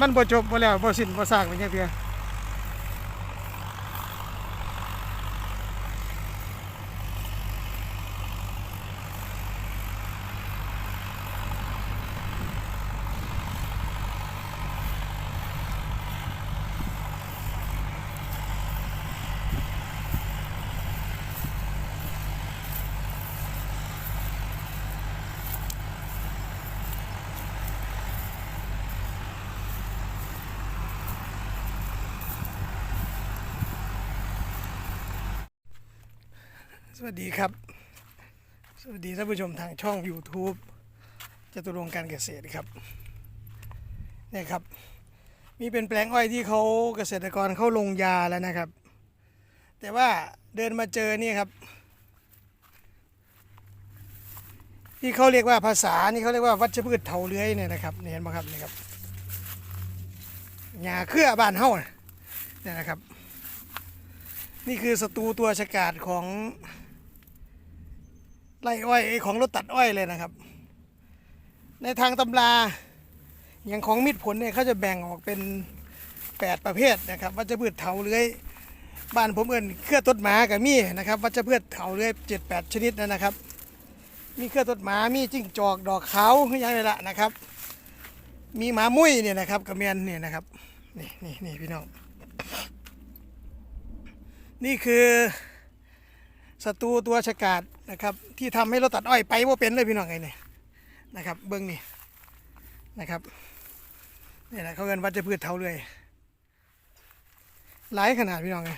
มันบ่จบบ่แล้วบ่สิ้นบ่สร้างเป็นจังเทื่อ สวัสดีครับ สวัสดีท่านผู้ชมทางช่อง YouTube จตุรงการเกษตรครับเนี่ยครับ มีเป็นแปลงอ้อยที่เขาเกษตรกรเข้าลงยาแล้วนะครับ แต่ว่าเดินมาเจอนี่ครับ ที่เขาเรียกว่าภาษานี่เขาเรียกว่าวัชพืชเถาเลื้อยเนี่ยนะครับเห็นไหมครับนี่ครับหญ้าเครือบ้านเฮาน่ะเนี่ยนะครับ นี่คือศัตรูตัวฉกาจของ ไร่อ้อยเอ้ยของรถตัดอ้อยเลยนะครับ ในทางตำราอย่างของมิตรผลเนี่ยเขาจะแบ่งออกเป็น 8 ประเภทนะครับวัชพืชเถาเลื้อยบ้านผมเอิ้นเครือต้นหมากับมีนะครับวัชพืชเถาเลื้อย7-8ชนิดนะครับ มีเครือต้นหมามีจิ้งจอกดอกขาวอย่างนี้ละนะครับ มีหมามุ้ยเนี่ยนะครับกระเมียนเนี่ยนะครับนี่นี่นี่พี่น้องนี่คือศัตรูตัวฉกาจ นะครับ ที่ทำให้เราตัดอ้อยไปว่าเป็นเลยพี่น้องไงเนี่ยนะครับ เบิ้องนี่นะครับนี่แหละเขาเงินวัชพืชเท่าเลยหลายขนาดพี่น้องไง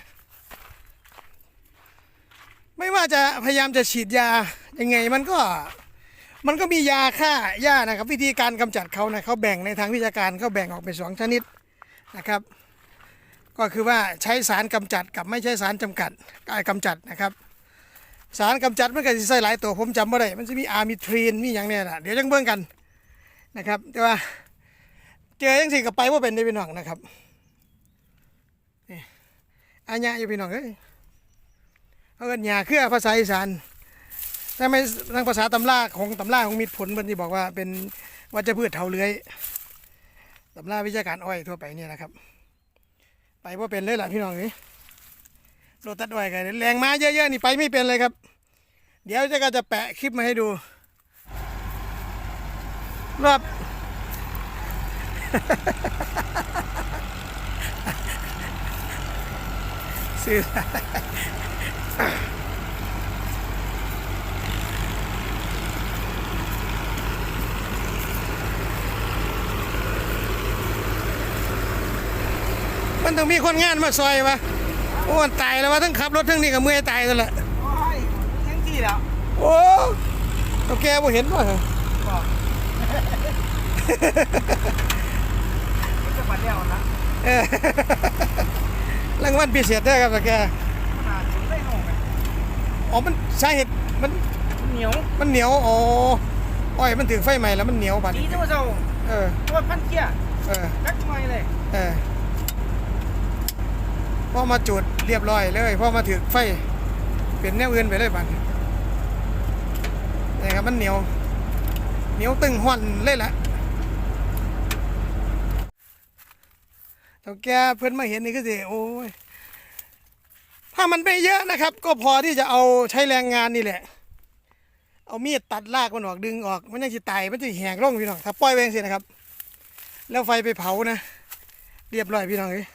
ไม่ว่าจะพยายามจะฉีดยายังไงมันก็มันก็มียาฆ่าหญ้านะครับ วิธีการกำจัดเขานะเขาแบ่งในทางวิชาการเขาแบ่งออกเป็นสองชนิดนะครับ ก็คือว่าใช้สารกำจัดกับไม่ใช้สารจำกัดกายกำจัดนะครับ สารกำจัดมันก็สิใส่หลายตัวผมจำไม่ได้มันจะมีอาร์มิทรีนมีอย่างเนี้ยนะเดี๋ยวจังเบิ่งกันนะครับ แต่ว่าเจอยังสิกับไปว่าเป็นได้พี่น้องนะครับนี่อาญาอยู่พี่น้องเอ้ยเขาเอิ้นหญ้าเครือภาษาอีสานถ้าไม่ทางภาษาตำราของตำราของมิตรผลมันที่บอกว่าเป็นวัชพืชเถาเลื้อยตำราวิชาการอ้อยทั่วไปเนี่ยนะครับ ไปว่าเป็นเลยล่ะพี่น้องเอ้ย รถตัดอ้อยกันแรงม้าเยอะๆนี่ไปไม่เป็นเลยครับ เดี๋ยวจะก็จะแปะคลิปมาให้ดู รอบ ซื้อมันต้องมีคนงานมาซอยวะ อ้มันตายแล้ววะทั้งขับรถทั้งนี่ก็เมื่อยตายแล้วแหละโอ้ยยังที่แล้วโอ้ตัวแกบ่เห็นวะบอกมันจะมาเลี้ยวนะเออรางวัลพิเศษเด้อครับตัวแกขนาดถึงได้ห้องไหมอ๋อมันสาเหตุมันเหนียวมันเหนียวอ๋ออ้อยมันถึงไฟใหม่แล้วมันเหนียวบาดดีนี้ที่ว่าเจ้าเออตัวพันเกียร์เออ นักไม่เลย เออ พอมาจุดเรียบร้อยเลยพอมาถึงไฟเป็นแนวอื่นไปเลยบาดนี้นี่ครับมันเหนียว เหนียวตึงห่อนเลยล่ะเท่าแกเพื่อนมาเห็นนี่ก็สิโอ้ยถ้ามันไม่เยอะนะครับ ก็พอที่จะเอาใช้แรงงานนี่แหละ เอามีดตัดรากมันออกดึงออก มันยังจะตายมันจะแหงร่องพี่น้องถ้าปล่อยไว้อย่างนี้นะครับ แล้วไฟไปเผานะ เรียบร้อยพี่น้องเอ้ย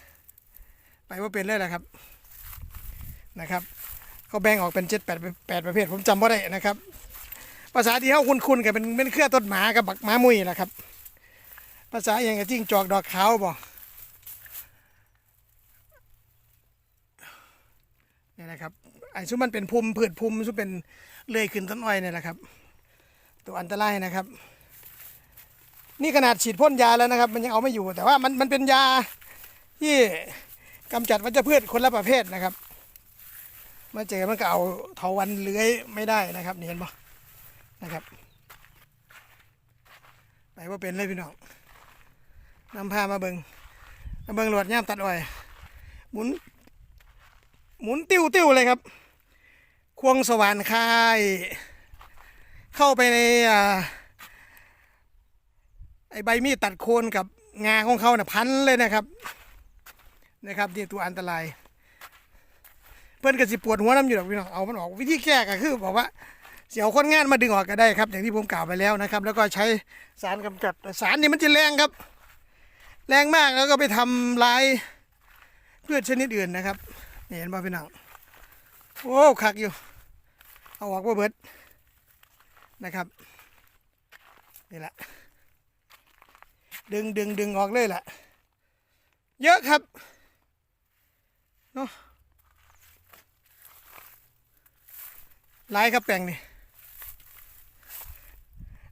ไปว่าเป็นเลยแหละครับนะครับเขาแบ่งออกเป็นเจ็ดแปดแปดประเภทผมจำว่าได้นะครับ ภาษาที่เขาคุ้นๆกันเป็นเป็นเครือต้นหมากับบักหม้ามุ้ยแหละครับ ภาษาอย่างกับจิ้งจอกดอกขาวบ่เนี่นะครับไอ้ซุมมันเป็นภูมิพืชภูมิซุมเป็นเลื่อยขึ้นต้นอ้อยเนี่ยแหละครับ ตัวอันตรายนะครับ นี่ขนาดฉีดพ่นยาแล้วนะครับ มันยังเอาไม่อยู่แต่ว่ามันมันเป็นยาที่ กำจัดวัชพืชคนละประเภทนะครับ มาเจอมันก็เอาเถาวันเลื้อยไม่ได้นะครับเห็นปะนะครับไปว่าเป็นเลยพี่น้องนำพามาเบิงมาเบิงหลวดย่ามตัดอ้อย หมุน หมุนติ้วติ้วเลยครับ ควงสว่านคาย เข้าไปในอ่าไอใบมีดตัดโคนกับงาของเขาเนี่ยพันเลยนะครับ นะครับนี่ตัวอันตราย เพื่อนก็สิปวดหัวน้ำอยู่หรอกพี่น้องเอามันออกวิธีแก้ก็คือบอกว่าเสียวคนงานมาดึงออกก็ได้ครับ อย่างที่ผมกล่าวไปแล้วนะครับ แล้วก็ใช้สารกำจัดสารนี่มันจะแรงครับ แรงมากแล้วก็ไปทำลายพืชชนิดอื่นนะครับเห็นป่ะพี่น้องโอ้คักอยู่ เอาออกว่าเบิดนะครับนี่แหละดึงดึงดึงออกเลยแหละเยอะครับ เนาะหลายครับแปลงนี่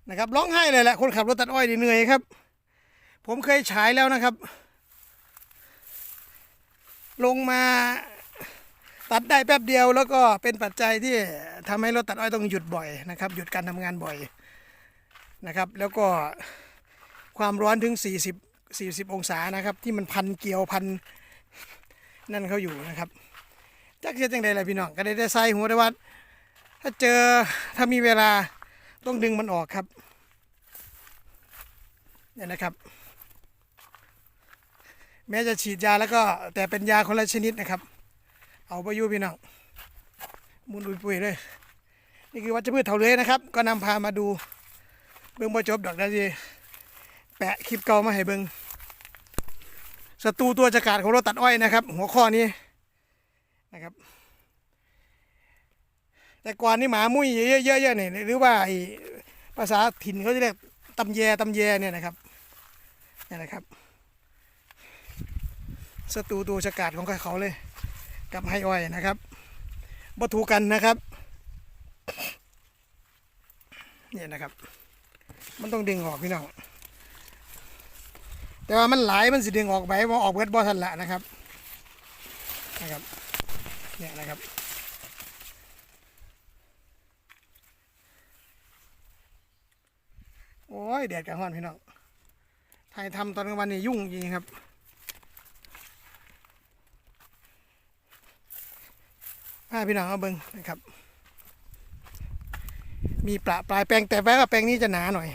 นะครับร้องไห้เลยแหละคนขับรถตัดอ้อยเหนื่อยครับ ผมเคยฉายแล้วนะครับ ลงมาตัดได้แป๊บเดียวแล้วก็เป็นปัจจัยที่ทำให้รถตัดอ้อยต้องหยุดบ่อยนะครับ หยุดการทำงานบ่อยนะครับ แล้วก็ความร้อนถึง 40 40 องศานะครับ ที่มันพันเกลียวพัน นั่นเขาอยู่นะครับจักเสียจังใดล่ะพี่น้องก็ได้ได้ใส่หัวได้ว่าถ้าเจอถ้ามีเวลาต้องดึงมันออกครับเนี่ยนะครับ แม้จะฉีดยาแล้วก็แต่เป็นยาคนละชนิดนะครับ เอาไปยูพี่น้องมุนอุยปุยเลย นี่คือวัชพืชเถาเลยนะครับ ก็นำพามาดูเบื้องบจบดอกด้ทีแปะคลิปเก่ามาให้เบิ้ง ศัตรูตัวจักราดของรถตัดอ้อยนะครับ หัวข้อนี้นะครับ แต่ก่อนนี่หมามุ้ยเยอะๆเนี่ยหรือว่าไอภาษาถิ่นเขาจะเรียกตำแยตำแยเนี่ยนะครับนี่นะครับศัตรูตัวฉกาจของเขาเลย กับไฮอ้อยนะครับบัถูกันนะครับเนี่ยนะครับ มันต้องดึงออกพี่น้อง แต่ว่ามันหลายมันสิดึงออกไปว่าออกเบิดบ่ทันละนะครับนะครับเนี่ยนะครับโอ้ยแดดกระห้อนพี่น้องถ่ายทำตอนกลางวันนี่ยุ่งจริงครับพาพี่น้องเอาเบิ้งนะครับ มีปลาปลายแปลงแต่แปลงกับแปลงนี้จะหนาหน่อย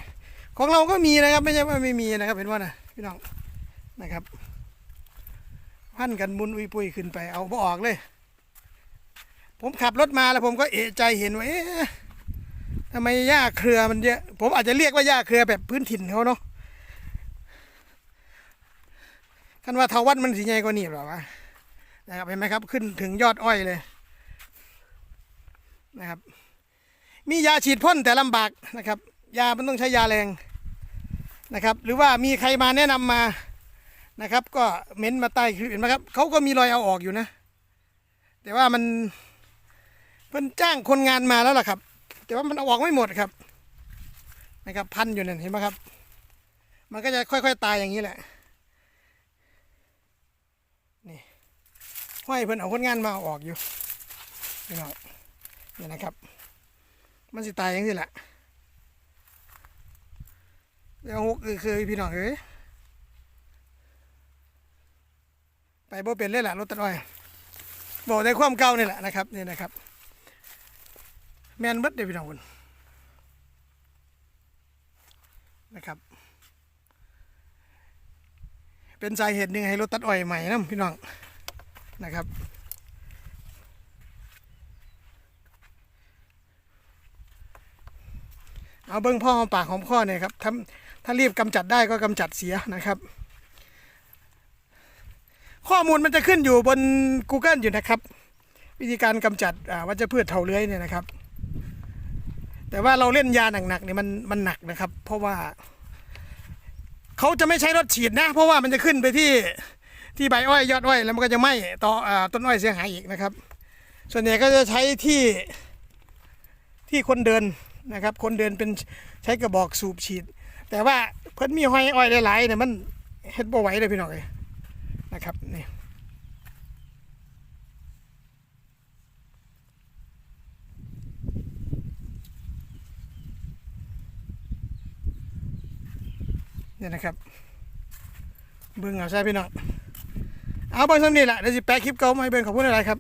ของเราก็มีนะครับ ไม่ใช่ว่าไม่มีนะครับเห็นว่านะ พี่น้องนะครับพันกันมุนอุยปุยขึ้นไปเอาบ่ออกเลย ผมขับรถมาแล้วผมก็เอะใจเห็นว่าเอ๊ะทำไมหญ้าเครือมันเยอะ ผมอาจจะเรียกว่าหญ้าเครือแบบพื้นถิ่นเขาเนาะคันว่าเทาวัดมันสีใหญ่กว่านี่หรอวะนะครับเห็นไหมครับ ขึ้นถึงยอดอ้อยเลยนะครับ มียาฉีดพ่นแต่ลำบากนะครับ ยามันต้องใช้ยาแรง นะครับ หรือว่ามีใครมาแนะนำมานะครับ ก็เม้นมาใต้คลิปเห็นไหมครับเขาก็มีรอยเอาออกอยู่นะ แต่ว่ามันเพิ่นจ้างคนงานมาแล้วล่ะครับ แต่ว่ามันเอาออกไม่หมดครับ นะครับพันอยู่นั่นเห็นไหมครับ มันก็จะค่อยๆตายอย่างนี้แหละนี่ห้อยเพิ่นเอาคนงานมาเอาออกอยู่พี่น้องนี่นะครับ มันสิตายอยังสิแหละ เดี๋ยวหกคือคือพี่น้องเอ้ยไปบ่เป็นเลยแหละรถตัดอ้อยบอกในความเก่านี่แหละนะครับนี่นะครับ แมนบิดเดี๋ยวพี่น้องคุณนะครับ เป็นสาเหตุหนึ่งให้รถตัดอ้อยใหม่นะพี่น้องนะครับเอาเบิ้งพ่อหอมปากหอมคอเนี่ยครับถ้า ถ้ารีบกำจัดได้ก็กำจัดเสียนะครับ ข้อมูลมันจะขึ้นอยู่บน Google อยู่นะครับ วิธีการกำจัดวัชพืชเถาเลื้อยเนี่ยนะครับ แต่ว่าเราเล่นยาหนักๆเนี่ยมันมันหนักนะครับ เพราะว่าเขาจะไม่ใช้รถฉีดนะ เพราะว่ามันจะขึ้นไปที่ที่ใบอ้อยยอดอ้อยแล้วมันก็จะไหม้ต่ออต้นอ้อยเสียหายอีกนะครับ ส่วนใหญ่ก็จะใช้ที่ที่คนเดินนะครับ คนเดินเป็นใช้กระบอกสูบฉีด แต่ว่าเพิ่นมีหอยอ้อยหลายๆเนี่ยมันเฮ็ดบ่ไหวเลยพี่น้องเลยนะครับนี่เนี่ยนะครับเบิ่งเอาใช่พี่น้องเอาเบิ่งสำนี้แหละเดี๋ยวสิแปะคลิปเก่ามาให้เบิ่งขอบคุณอะไรครับ